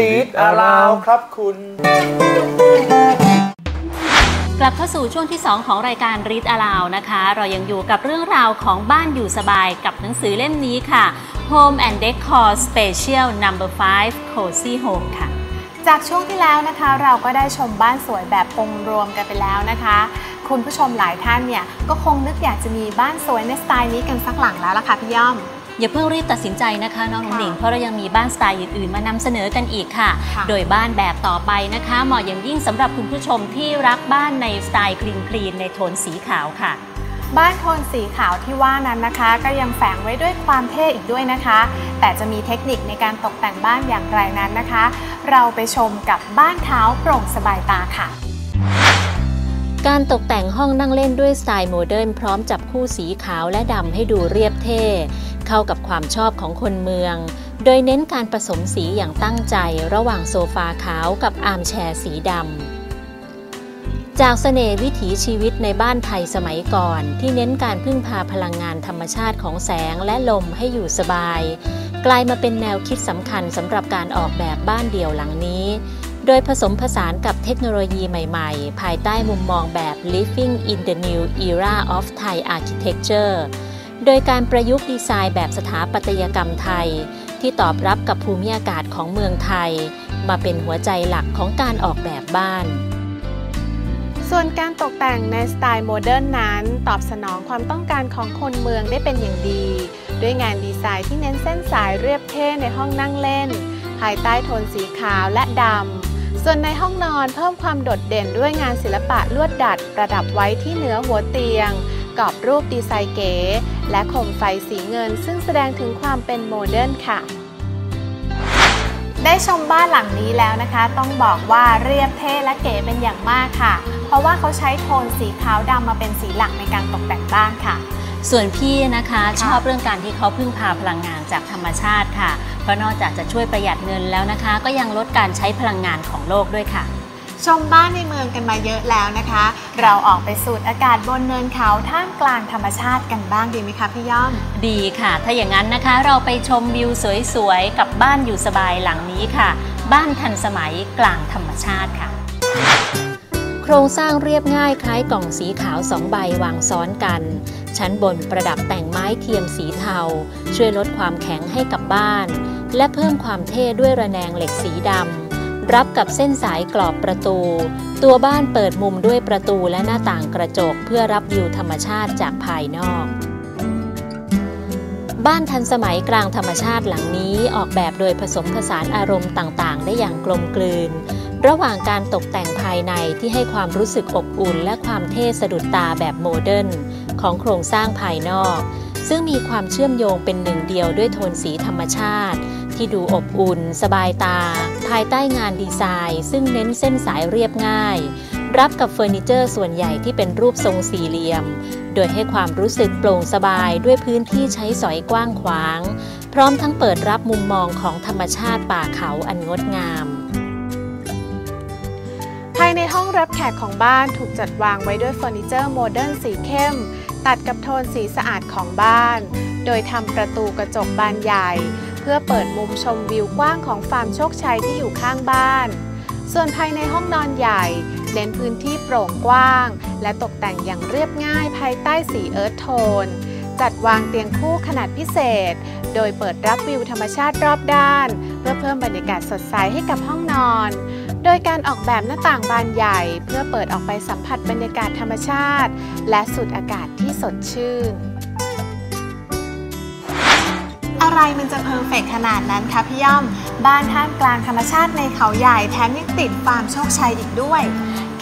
ลีดอาราวครับคุณ กลับเข้าสู่ช่วงที่ 2 ของรายการ Read Aloud นะคะ เรายังอยู่กับเรื่องราวของบ้านอยู่สบายกับหนังสือเล่มนี้ค่ะ Home and Decor Special Number 5 Cozy Home ค่ะจากช่วงที่แล้วนะคะเราก็ได้ชมบ้านสวยแบบองค์รวมกันไปแล้วนะคะ คุณผู้ชมหลายท่านเนี่ยก็คงนึกอยากจะมีบ้านสวยในสไตล์นี้กันสักหลังแล้วล่ะค่ะพี่ย่อม อย่าเพิ่งรีบตัดสินใจนะคะน้องหนุ่งหนิงเพราะเรายังมีบ้านสไตล์อื่นๆ มานำเสนอกันอีกค่ะค่ะ โดยบ้านแบบต่อไปนะคะเหมาะอย่างยิ่งสำหรับคุณผู้ชมที่รักบ้านในสไตล์คลีนคลีนในโทนสีขาวค่ะ บ้านโทนสีขาวที่ว่านั้นนะคะ ก็ยังแฝงไว้ด้วยความเท่อีกด้วยนะคะ แต่จะมีเทคนิคในการตกแต่งบ้านอย่างไรนั้นนะคะ เราไปชมกับบ้านเท้าโปร่งสบายตาค่ะการตกแต่งห้องนั่งเล่นด้วยสไตล์โมเดิร์นพร้อมจับคู่สีขาวและดำให้ดูเรียบเท่ เข้ากับความชอบของคนเมือง โดยเน้นการผสมสีอย่างตั้งใจระหว่างโซฟาขาวกับอาร์มแชร์สีดำ จากเสน่ห์วิถีชีวิตในบ้านไทยสมัยก่อน ที่เน้นการพึ่งพาพลังงานธรรมชาติของแสงและลมให้อยู่สบาย กลายมาเป็นแนวคิดสำคัญสำหรับการออกแบบบ้านเดี่ยวหลังนี้ โดยผสมผสานกับเทคโนโลยีใหม่ๆ ภายใต้มุมมองแบบ Living in the New Era of Thai Architecture โดยการประยุกต์ดีไซน์แบบสถาปัตยกรรมไทย ที่ตอบรับกับภูมิอากาศของเมืองไทย มาเป็นหัวใจหลักของการออกแบบบ้าน ส่วนการตกแต่งในสไตล์โมเดิร์นนั้น ตอบสนองความต้องการของคนเมืองได้เป็นอย่างดี ด้วยงานดีไซน์ที่เน้นเส้นสายเรียบเท่ในห้องนั่งเล่น ภายใต้โทนสีขาวและดำส่วนในห้องนอนเพิ่มความโดดเด่นด้วยงานศิลปะลวดดัด ประดับไว้ที่เหนือหัวเตียง กรอบรูปดีไซน์เก๋ และโคมไฟสีเงิน ซึ่งแสดงถึงความเป็นโมเดิร์นค่ะ ได้ชมบ้านหลังนี้แล้วนะคะ ต้องบอกว่าเรียบเท่และเก๋เป็นอย่างมากค่ะ เพราะว่าเขาใช้โทนสีขาวดำมาเป็นสีหลักในการตกแต่งบ้านค่ะส่วนพี่นะคะชอบเรื่องการที่เขาพึ่งพาพลังงานจากธรรมชาติค่ะ เพราะนอกจากจะช่วยประหยัดเงินแล้วนะคะ ก็ยังลดการใช้พลังงานของโลกด้วยค่ะ ชมบ้านในเมืองกันมาเยอะแล้วนะคะ เราออกไปสูดอากาศบนเนินเขาท่ามกลางธรรมชาติกันบ้างดีไหมคะพี่ย่อม ดีค่ะ ถ้าอย่างนั้นนะคะเราไปชมวิวสวยๆ กับบ้านอยู่สบายหลังนี้ค่ะ บ้านทันสมัยกลางธรรมชาติค่ะ โครงสร้างเรียบง่ายคล้ายกล่องสีขาวสองใบวางซ้อนกัน ชั้นบนประดับแต่งไม้เทียมสีเทา ช่วยลดความแข็งให้กับบ้าน และเพิ่มความเท่ด้วยระแนงเหล็กสีดำ รับกับเส้นสายกรอบประตู ตัวบ้านเปิดมุมด้วยประตูและหน้าต่างกระจกเพื่อรับวิวธรรมชาติจากภายนอก บ้านทันสมัยกลางธรรมชาติหลังนี้ออกแบบโดยผสมผสานอารมณ์ต่างๆ ได้อย่างกลมกลืน ระหว่างการตกแต่งภายในที่ให้ความรู้สึกอบอุ่น และความเท่สะดุดตาแบบโมเดิร์นของโครงสร้างภายนอกซึ่งมีความเชื่อมโยงเป็นหนึ่งเดียวด้วยโทนสีธรรมชาติ ที่ดูอบอุ่น สบายตา ภายใต้งานดีไซน์ ซึ่งเน้นเส้นสายเรียบง่าย รับกับเฟอร์นิเจอร์ส่วนใหญ่ที่เป็นรูปทรงสี่เหลี่ยม โดยให้ความรู้สึกโปร่งสบายด้วยพื้นที่ใช้สอยกว้างขวาง พร้อมทั้งเปิดรับมุมมองของธรรมชาติป่าเขาอันงดงามภายในห้องรับแขกของบ้านถูกจัดวางไว้ด้วยเฟอร์นิเจอร์โมเดิร์นสีเข้ม ตัดกับโทนสีสะอาดของบ้าน โดยทำประตูกระจกบานใหญ่ พื่อเปิดมุมชมวิวกว้างของฟาร์มโชคชัยที่อยู่ข้างบ้าน ส่วนภายในห้องนอนใหญ่ เน้นพื้นที่โปร่งกว้าง และตกแต่งอย่างเรียบง่ายภายใต้สีเอิร์ธโทน จัดวางเตียงคู่ขนาดพิเศษ โดยเปิดรับวิวธรรมชาติรอบด้าน เพื่อเพิ่มบรรยากาศสดใสให้กับห้องนอน โดยการออกแบบหน้าต่างบานใหญ่ เพื่อเปิดออกไปสัมผัสบรรยากาศธรรมชาติ และสูดอากาศที่สดชื่น อะไรมันจะเพอร์เฟกขนาดนั้นคะพี่ย่อม บ้านท่ามกลางธรรมชาติในเขาใหญ่แถมยังติดฟาร์มโชคชัยอีกด้วย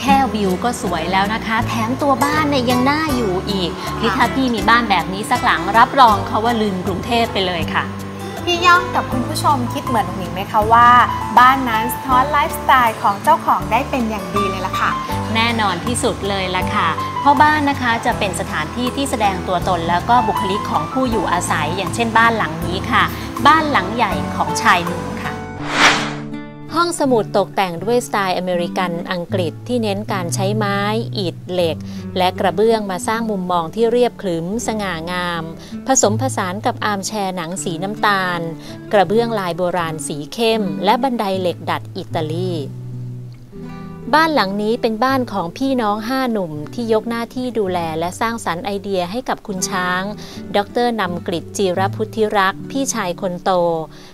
แค่วิวก็สวยแล้วนะคะ แถมตัวบ้านเนี่ยยังน่าอยู่อีกนี่ถ้าพี่มีบ้านแบบนี้สักหลังรับรองเขาว่าลืมกรุงเทพไปเลยค่ะพี่ย่อมกับคุณผู้ชมคิดเหมือนหนิงไหมคะว่า บ้านนั้นสะท้อนไลฟ์สไตล์ของเจ้าของได้เป็นอย่างดีเลยล่ะค่ะ แน่นอนที่สุดเลยล่ะค่ะ เพราะบ้านนะคะจะเป็นสถานที่ที่แสดงตัวตนแล้วก็บุคลิกของผู้อยู่อาศัย อย่างเช่นบ้านหลังนี้ค่ะ บ้านหลังใหญ่ของชายหนุ่มค่ะ ห้องสมุดตกแต่งด้วยสไตล์อเมริกันอังกฤษที่เน้นการใช้ไม้ อิฐเหล็ก และกระเบื้องมาสร้างมุมมองที่เรียบขรึมสง่างาม ผสมผสานกับอาร์มแชร์หนังสีน้ำตาล กระเบื้องลายโบราณสีเข้ม และบันไดเหล็กดัดอิตาลี บ้านหลังนี้เป็นบ้านของพี่น้องห้าหนุ่มที่ยกหน้าที่ดูแลและสร้างสรรค์ไอเดียให้กับคุณช้าง ดรนำกฤษจีรพุทธิรักษ์พี่ชายคนโต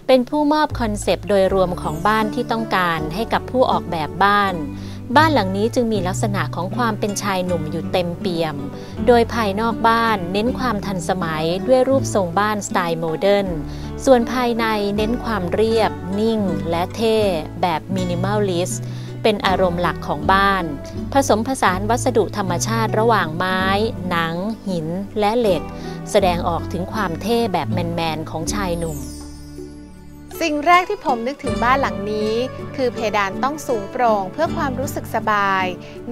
เป็นผู้มอบคอนเซปต์โดยรวมของบ้านที่ต้องการให้กับผู้ออกแบบบ้าน บ้านหลังนี้จึงมีลักษณะของความเป็นชายหนุ่มอยู่เต็มเปี่ยม โดยภายนอกบ้านเน้นความทันสมัยด้วยรูปทรงบ้านสไตล์โมเดิร์น ส่วนภายในเน้นความเรียบ นิ่ง และเท่แบบมินิมอลลิสต์ เป็นอารมณ์หลักของบ้าน ผสมผสานวัสดุธรรมชาติระหว่างไม้ หนัง หิน และเหล็ก แสดงออกถึงความเท่แบบแมนๆของชายหนุ่ม สิ่งแรกที่ผมนึกถึงบ้านหลังนี้ คือเพดานต้องสูงโปร่งเพื่อความรู้สึกสบาย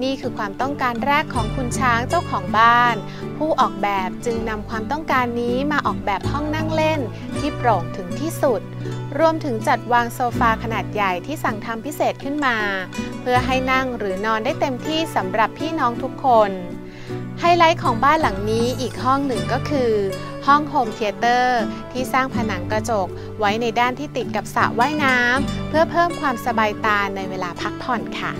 นี่คือความต้องการแรกของคุณช้างเจ้าของบ้าน ผู้ออกแบบจึงนำความต้องการนี้มาออกแบบห้องนั่งเล่น ที่โปร่งถึงที่สุด รวมถึงจัดวางโซฟาขนาดใหญ่ที่สั่งทำพิเศษขึ้นมา เพื่อให้นั่งหรือนอนได้เต็มที่สำหรับพี่น้องทุกคนไฮไลท์ของบ้านหลังนี้อีกห้องหนึ่งก็คือ ห้องโฮมเทเตอร์ที่สร้างผนังกระจกไว้ในด้านที่ติดกับสระว่ายน้ำเพื่อเพิ่มความสบายตาในเวลาพักผ่อนค่ะ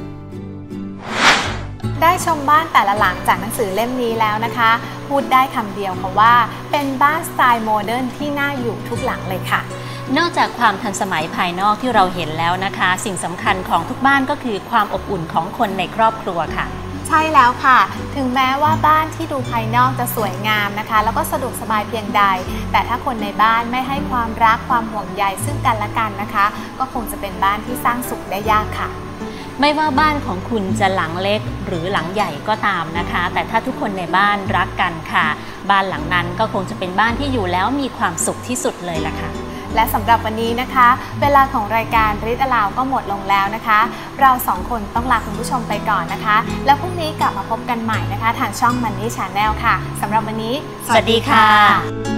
ได้ชมบ้านแต่ละหลังจากหนังสือเล่มนี้แล้วนะคะ พูดได้คำเดียวค่ะว่า เป็นบ้านสไตล์โมเดิร์นที่น่าอยู่ทุกหลังเลยค่ะ นอกจากความทันสมัยภายนอกที่เราเห็นแล้วนะคะ สิ่งสำคัญของทุกบ้านก็คือความอบอุ่นของคนในครอบครัวค่ะใช่แล้วค่ะ ถึงแม้ว่าบ้านที่ดูภายนอกจะสวยงามนะคะ แล้วก็สะดวกสบายเพียงใด แต่ถ้าคนในบ้านไม่ให้ความรักความห่วงใยซึ่งกันและกันนะคะ ก็คงจะเป็นบ้านที่สร้างสุขได้ยากค่ะ ไม่ว่าบ้านของคุณจะหลังเล็กหรือหลังใหญ่ก็ตามนะคะ แต่ถ้าทุกคนในบ้านรักกันค่ะ บ้านหลังนั้นก็คงจะเป็นบ้านที่อยู่แล้วมีความสุขที่สุดเลยล่ะค่ะ และสำหรับวันนี้นะคะ เวลาของรายการริดอลาวก็หมดลงแล้วนะคะ เราสองคนต้องลาคุณผู้ชมไปก่อนนะคะ แล้วพรุ่งนี้กลับมาพบกันใหม่นะคะ ทางช่อง Money Channel ค่ะสำหรับวันนี้ สวัสดีค่ะ